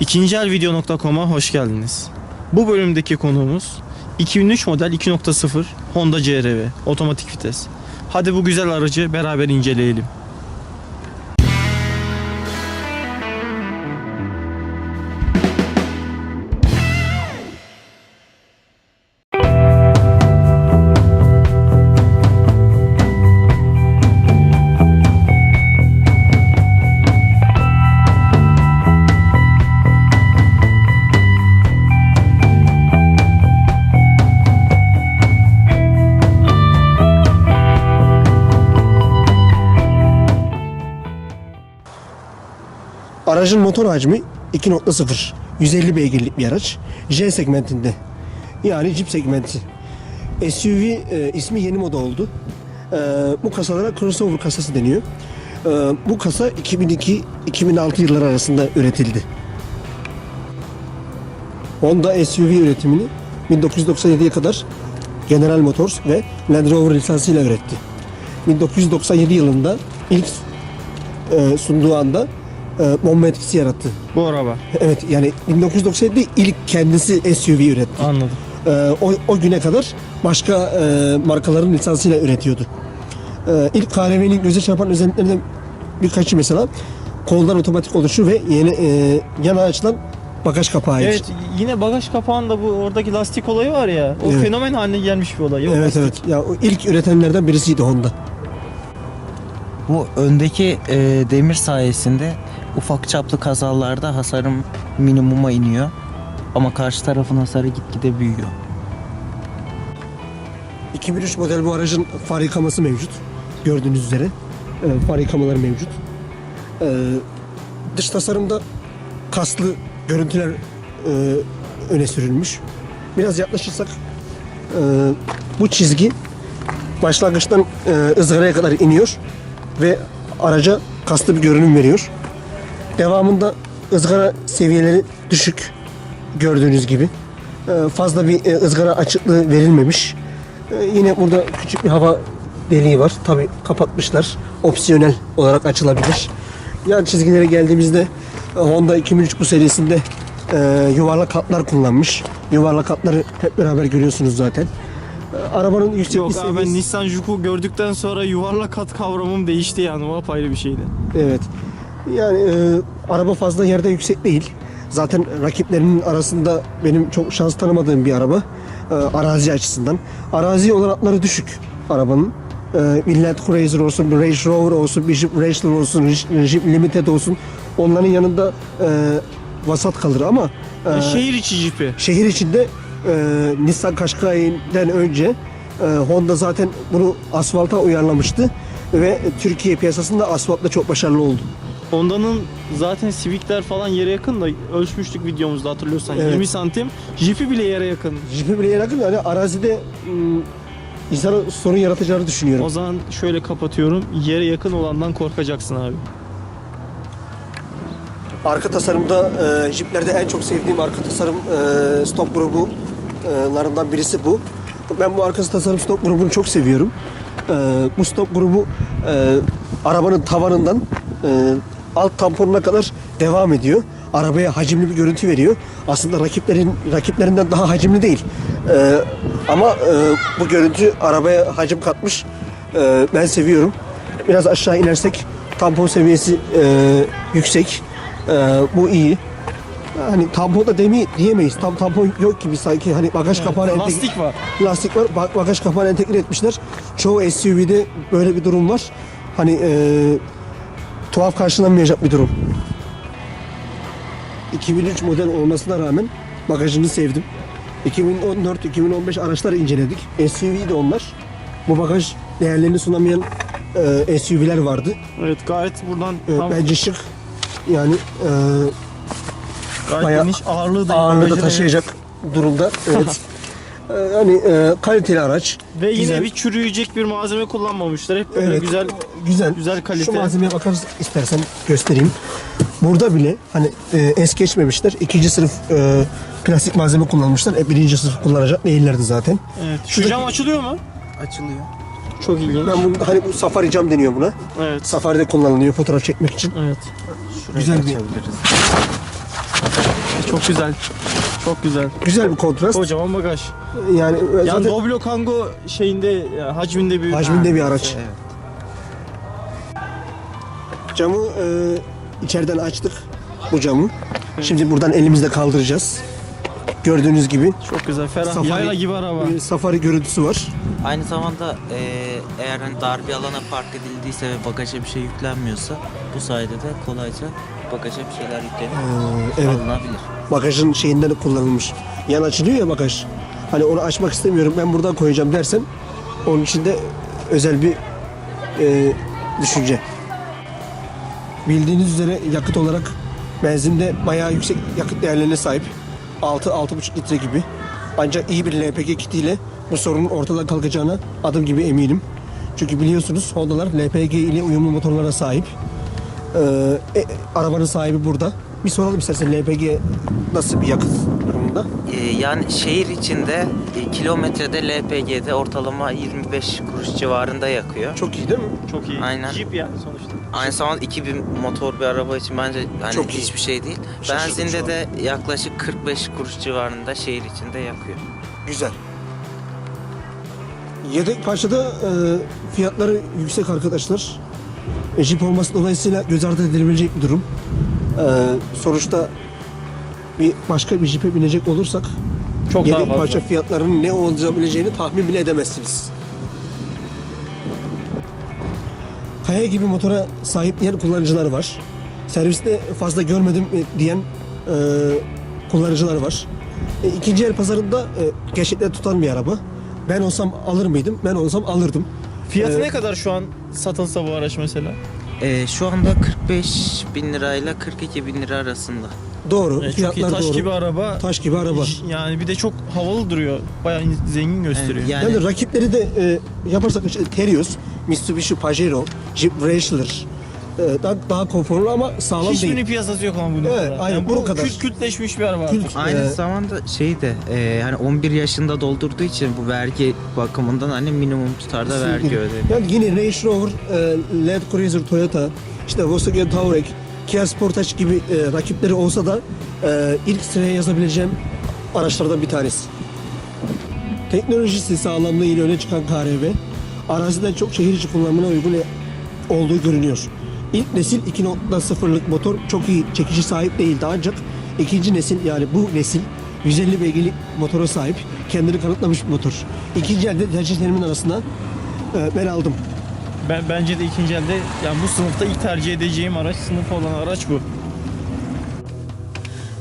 İkincielvideo.com'a hoş geldiniz. Bu bölümdeki konuğumuz 2003 model 2.0 Honda CR-V otomatik vites. Hadi bu güzel aracı beraber inceleyelim. Aracın motor hacmi 2.0. 150 beygirlik bir araç. J segmentinde. Yani Jeep segmenti. SUV e, ismi yeni moda oldu. E, bu kasalara crossover kasası deniyor. E, bu kasa 2002-2006 yılları arasında üretildi. Honda SUV üretimini 1997'ye kadar General Motors ve Land Rover lisansıyla üretti. 1997 yılında ilk e, sunduğu anda e, bomba etkisi yarattı. Bu araba. Evet yani 1997'de ilk kendisi SUV üretti. Anladım. E, o, o güne kadar başka e, markaların lisansıyla üretiyordu. E, ilk KRV'nin göze çarpan özelliklerinden birkaçı mesela koldan otomatik oluşu ve yeni e, yana açılan bagaj kapağı. Evet yine bagaj kapağında bu oradaki lastik olayı var ya. O Evet. fenomen haline gelmiş bir olay. Yok, Evet lastik. evet. Ya o ilk üretenlerden birisiydi Honda. Bu öndeki e, demir sayesinde ufak çaplı kazalarda hasarım minimuma iniyor. Ama karşı tarafın hasarı gitgide büyüyor. 2003 model bu aracın far yıkaması mevcut. Gördüğünüz üzere. E, far yıkamaları mevcut. E, dış tasarımda kaslı görüntüler e, öne sürülmüş. Biraz yaklaşırsak e, bu çizgi başlangıçtan e, ızgaraya kadar iniyor ve araca kaslı bir görünüm veriyor. Devamında ızgara seviyeleri düşük gördüğünüz gibi. E, fazla bir e, ızgara açıklığı verilmemiş. E, yine burada küçük bir hava deliği var. Tabi kapatmışlar. Opsiyonel olarak açılabilir. Yan çizgilere geldiğimizde e, Honda 2003 bu serisinde e, yuvarlak hatlar kullanmış. Yuvarlak hatları hep beraber görüyorsunuz zaten. E, arabanın yükseklik Yok abi ben. Nissan Juke'u gördükten sonra yuvarlak kat kavramım değişti yani. O apayrı bir şeydi. Evet. Yani e, araba fazla yerde yüksek değil. Zaten rakiplerinin arasında benim çok şans tanımadığım bir araba. E, arazi açısından. Arazi olanakları düşük arabanın. E, Millet Cruiser olsun, Range Rover olsun, bir Jeep Wrangler olsun, Jeep Limited olsun. Onların yanında e, vasat kalır ama e, Ya şehir içi jipi. şehir içinde e, Nissan Qashqai'den önce e, Honda zaten bunu asfalta uyarlamıştı ve Türkiye piyasasında asfaltla çok başarılı oldu. Honda'nın zaten Civic'ler falan yere yakın da ölçmüştük videomuzda hatırlıyorsan. Evet. 20 santim. Jeep'i bile yere yakın. Jeep'e bile yakın yani arazide ım, insana sorun yaratacağını düşünüyorum. O zaman şöyle kapatıyorum. Yere yakın olandan korkacaksın abi. Arka tasarımda e, Jeep'lerde en çok sevdiğim arka tasarım e, stop grubularından birisi bu. Ben bu arka tasarım stop grubunu çok seviyorum. E, bu stop grubu e, arabanın tavanından e, alt tamponuna kadar devam ediyor. Arabaya hacimli bir görüntü veriyor. Aslında rakiplerin rakiplerinden daha hacimli değil. E, ama e, bu görüntü arabaya hacim katmış. E, ben seviyorum. Biraz aşağı inersek tampon seviyesi e, yüksek. Ee, bu iyi. Hani tampon da demi diyemeyiz. Tam tampon yok gibi sanki hani bagaj kapağına entegre- Lastik var. lastik var. Ba- bagaj kapağına entegre etmişler. Çoğu SUV'de böyle bir durum var. Hani e, tuhaf karşılanmayacak bir durum. 2003 model olmasına rağmen bagajını sevdim. 2014-2015 araçları inceledik. SUV de onlar. Bu bagaj değerlerini sunamayan e, SUV'ler vardı. Evet gayet buradan E, tam bence şık. Yani e, gayet bayağı geniş ağırlığı da ağırlığı da bagajı da- taşıyacak durumda. Evet. Ee, yani e, kaliteli araç. Ve yine güzel. bir çürüyecek bir malzeme kullanmamışlar. Hep böyle Evet. güzel güzel güzel kalite. Şu malzemeye bakarız istersen göstereyim. Burada bile hani e, es geçmemişler. İkinci sınıf e, plastik malzeme kullanmışlar. E, birinci sınıf kullanacak değillerdi zaten. Evet. Şu Şuradaki- cam açılıyor mu? Açılıyor. Çok ilginç. Ben bunu hani bu safari cam deniyor buna. Evet. Safaride kullanılıyor fotoğraf çekmek için. Evet. Şurayı Güzel bir-. Çok güzel. Çok güzel. Güzel bir kontrast. Kocaman bagaj. Yani Yani zaten Doblo Kango şeyinde ya, hacminde bir hacminde bir araç. Evet. Camı e, içeriden açtık bu camı. Şimdi buradan elimizle kaldıracağız. Gördüğünüz gibi çok güzel. Ferah. Safari- Yayla gibi araba. bir safari görüntüsü var. Aynı zamanda e, eğer hani dar bir alana park edildiyse ve bagaja bir şey yüklenmiyorsa bu sayede de kolayca bagaja bir şeyler yüklenip Ee, evet. alınabilir. bagajın şeyinden de kullanılmış. Yan açılıyor ya bagaj. Hani onu açmak istemiyorum ben buradan koyacağım dersen onun için de özel bir e, düşünce. Bildiğiniz üzere yakıt olarak benzinde bayağı yüksek yakıt değerlerine sahip. 6-6,5 litre gibi. Ancak iyi bir LPG kitiyle bu sorunun ortadan kalkacağına adım gibi eminim. Çünkü biliyorsunuz Honda'lar LPG ile uyumlu motorlara sahip. Ee, e, arabanın sahibi burada. Bir soralım istersen LPG nasıl bir yakıt durumunda? E, yani şehir içinde e, kilometrede LPG'de ortalama 25 kuruş civarında yakıyor. Çok iyi değil mi? Çok iyi. Aynen. Jeep ya sonuçta. Aynı zamanda 2000 motor bir araba için bence hani Çok iyi. hiçbir şey değil. Şaşırdım şu Benzinde an. de yaklaşık 45 kuruş civarında şehir içinde yakıyor. Güzel. Yedek parçada e, fiyatları yüksek arkadaşlar. E, Jeep olması dolayısıyla göz ardı edilebilecek bir durum. E, sonuçta bir başka bir Jeep'e binecek olursak Çok daha yedek fazla. parça fiyatlarının ne olabileceğini tahmin bile edemezsiniz. Kaya gibi motora sahip diyen kullanıcılar var. Serviste fazla görmedim e, diyen e, kullanıcılar var. E, ikinci el pazarında e, gerçekten tutan bir araba. Ben olsam alır mıydım? Ben olsam alırdım. Fiyatı Ee, ne kadar şu an satılsa bu araç mesela? E, şu anda 45 bin lirayla 42 bin lira arasında. Doğru. Yani çok iyi fiyatlar taş doğru. gibi araba. Taş gibi araba. Yani bir de çok havalı duruyor. Bayağı zengin gösteriyor. Evet, yani- Yani, rakipleri de e, yaparsak işte Terios, Mitsubishi Pajero, Jeep Wrangler e, daha, daha konforlu ama sağlam Hiçbirinin değil. piyasası yok ama bunun Evet, aynen, Yani bunun bu kadar. Kült, kültleşmiş bir araba. Kült. Aynı Ee, zamanda şey de e, hani 11 yaşında doldurduğu için bu vergi bakımından hani minimum tutarda vergi ödedi. Yani yine Range Rover, e, Land Cruiser Toyota, işte Volkswagen Touareg, Kia Sportage gibi e, rakipleri olsa da e, ilk sıraya yazabileceğim araçlardan bir tanesi. Teknolojisi sağlamlığı ile öne çıkan KRV, araziden çok şehir içi kullanımına uygun olduğu görünüyor. İlk nesil 2.0'lık motor çok iyi çekici sahip değildi ancak ikinci nesil yani bu nesil 150 beygirlik motora sahip kendini kanıtlamış bir motor. İkinci elde tercihlerimin arasında e, ben aldım. Ben, bence de ikinci elde yani bu sınıfta ilk tercih edeceğim araç sınıfı olan araç bu.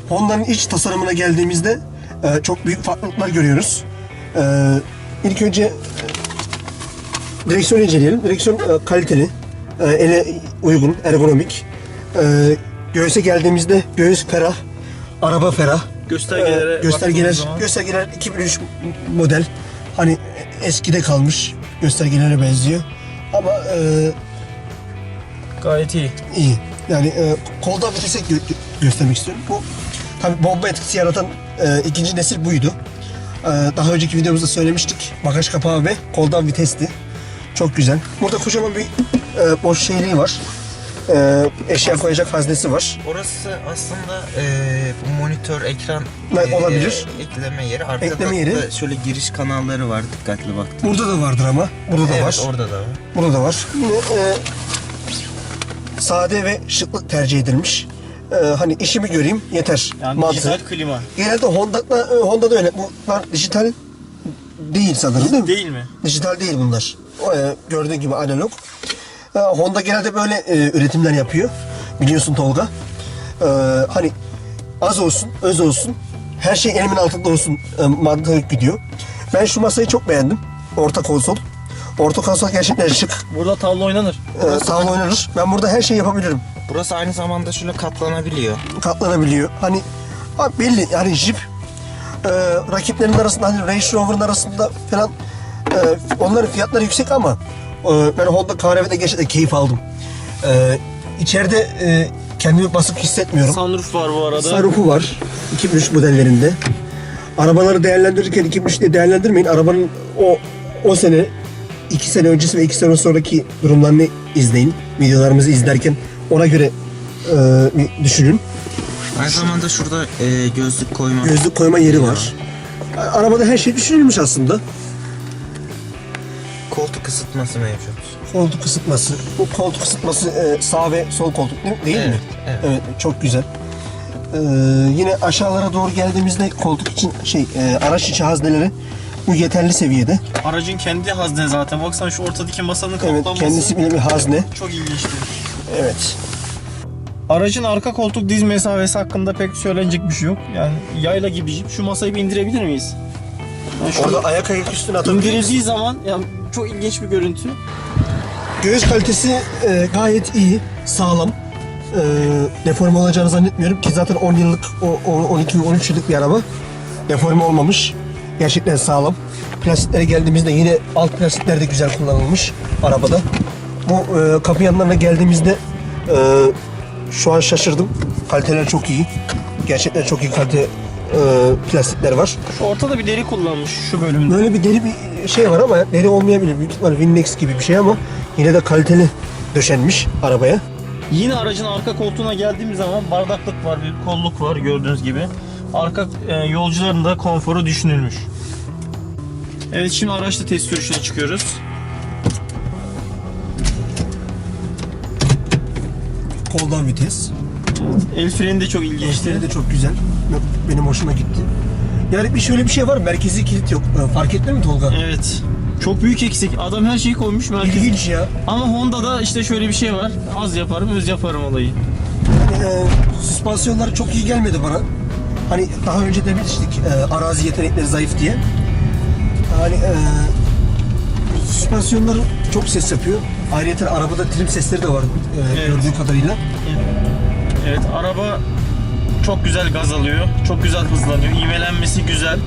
Honda'nın iç tasarımına geldiğimizde e, çok büyük farklılıklar görüyoruz. E, ilk önce e, direksiyonu inceleyelim. Direksiyon e, kaliteli, e, ele uygun, ergonomik. E, göğüse geldiğimizde göğüs ferah, araba ferah. Göstergelere E, göstergeler, göstergeler 2003 model. Hani eskide kalmış göstergelere benziyor. Ama e, Gayet iyi. İyi. Yani e, kolda vitese gö- gö- göstermek istiyorum. Bu tabi bomba etkisi yaratan e, ikinci nesil buydu. E, daha önceki videomuzda söylemiştik. Bagaj kapağı ve koldan vitesti. Çok güzel. Burada kocaman bir e, boş şeyliği var. E, eşya koyacak haznesi var. Orası aslında e, bu monitör ekran Ne, olabilir. ekleme yeri. Arkada Ekleme yeri. da şöyle giriş kanalları var dikkatli baktım. Burada da vardır ama. Burada da evet var. orada da var. Burada da var. Yine e, sade ve şıklık tercih edilmiş. E, hani işimi göreyim yeter. Yani mantığı. dijital klima. Genelde Honda'da, e, Honda'da öyle. Bunlar dijital değil sanırım değil mi? Değil mi? Dijital değil bunlar. O, e, gördüğün gibi analog. E, Honda genelde böyle e, üretimler yapıyor. Biliyorsun Tolga. E, hani az olsun, öz olsun. Her şey elimin altında olsun e, mantığı gidiyor. Ben şu masayı çok beğendim. Orta konsol. Orta konsol gerçekten şık. Burada tavla oynanır. E, tavla oynanır. Ben burada her şeyi yapabilirim. Burası aynı zamanda şöyle katlanabiliyor. katlanabiliyor. Hani abi belli yani Jeep e, rakiplerin arasında hani Range Rover'ın arasında falan e, onların fiyatları yüksek ama ben Honda KRV'de gerçekten keyif aldım. E, içeride e, kendimi basık hissetmiyorum. Sunroof var bu arada. Sunroof'u var 2003 modellerinde. Arabaları değerlendirirken 2003 diye değerlendirmeyin. Arabanın o o sene 2 sene öncesi ve 2 sene sonraki durumlarını izleyin. Videolarımızı izlerken ona göre e, bir düşünün. Aynı zamanda şurada e, gözlük koyma. Gözlük koyma yeri var. Arabada her şey düşünülmüş aslında. Koltuk ısıtması mevcut. Koltuk ısıtması. Bu koltuk ısıtması e, sağ ve sol koltuk değil, değil mi? evet. Evet, çok güzel. Ee, yine aşağılara doğru geldiğimizde koltuk için şey e, araç içi hazneleri bu yeterli seviyede. Aracın kendi hazne zaten. Baksana şu ortadaki masanın Evet, kaplanması kendisi bile bir hazne. çok ilginçti. Evet. Aracın arka koltuk diz mesafesi hakkında pek söylenecek bir şey yok. Yani yayla gibi. Şu masayı bir indirebilir miyiz? Yani şu Orada ayak ayak üstüne atabiliriz. indirildiği zaman yani çok ilginç bir görüntü. Göğüs kalitesi e, gayet iyi, sağlam. E, deforme olacağını zannetmiyorum ki zaten 10 yıllık, o, o- 12-13 yıllık bir araba. Deforme olmamış. Gerçekten sağlam. Plastiklere geldiğimizde yine alt plastikler de güzel kullanılmış arabada. Bu e, kapı yanlarına geldiğimizde e, şu an şaşırdım. Kaliteler çok iyi. Gerçekten çok iyi kalite e, plastikler var. Şu ortada bir deri kullanmış şu bölümde. Böyle bir deri bir şey var ama deri olmayabilir. Büyük ihtimalle Winnex gibi bir şey ama yine de kaliteli döşenmiş arabaya. Yine aracın arka koltuğuna geldiğimiz zaman bardaklık var, bir kolluk var gördüğünüz gibi. Arka e, yolcuların da konforu düşünülmüş. Evet şimdi araçta test sürüşüne çıkıyoruz. Koldan vites. El freni de çok ilginçti. İşleri de çok güzel. Benim hoşuma gitti. Yani bir şöyle bir şey var. Merkezi kilit yok. Ee, Fark ettin mi Tolga? Evet. Çok büyük eksik. Adam her şeyi koymuş merkeze. İlginç ya. Ama Honda'da işte şöyle bir şey var. Az yaparım, öz yaparım olayı. Yani, e, süspansiyonları çok iyi gelmedi bana. Hani daha önce demiştik e, arazi yetenekleri zayıf diye. Hani e, süspansiyonları çok ses yapıyor. Ayrıca arabada trim sesleri de var e, Evet. gördüğüm kadarıyla. Evet, araba çok güzel gaz alıyor. Çok güzel hızlanıyor. İğmelenmesi güzel.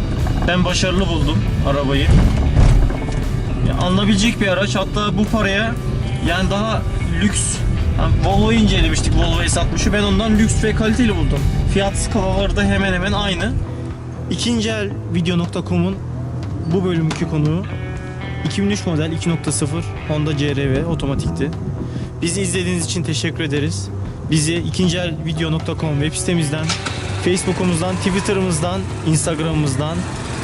Ben başarılı buldum arabayı. Ya, alınabilecek bir araç. Hatta bu paraya yani daha lüks yani Volvo'yu incelemiştik. Volvo S60'ı. Ben ondan lüks ve kaliteli buldum. Fiyat skalaları da hemen hemen aynı. İkinci el video.com'un bu bölümki konuğu 2003 model 2.0 Honda CR-V otomatikti. Bizi izlediğiniz için teşekkür ederiz. Bizi ikinci el video.com web sitemizden, Facebook'umuzdan, Twitter'ımızdan, Instagram'ımızdan,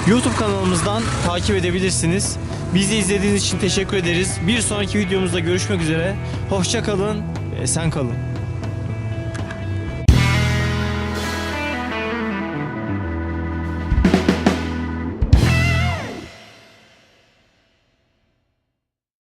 YouTube kanalımızdan takip edebilirsiniz. Bizi izlediğiniz için teşekkür ederiz. Bir sonraki videomuzda görüşmek üzere. Hoşça kalın, esen kalın.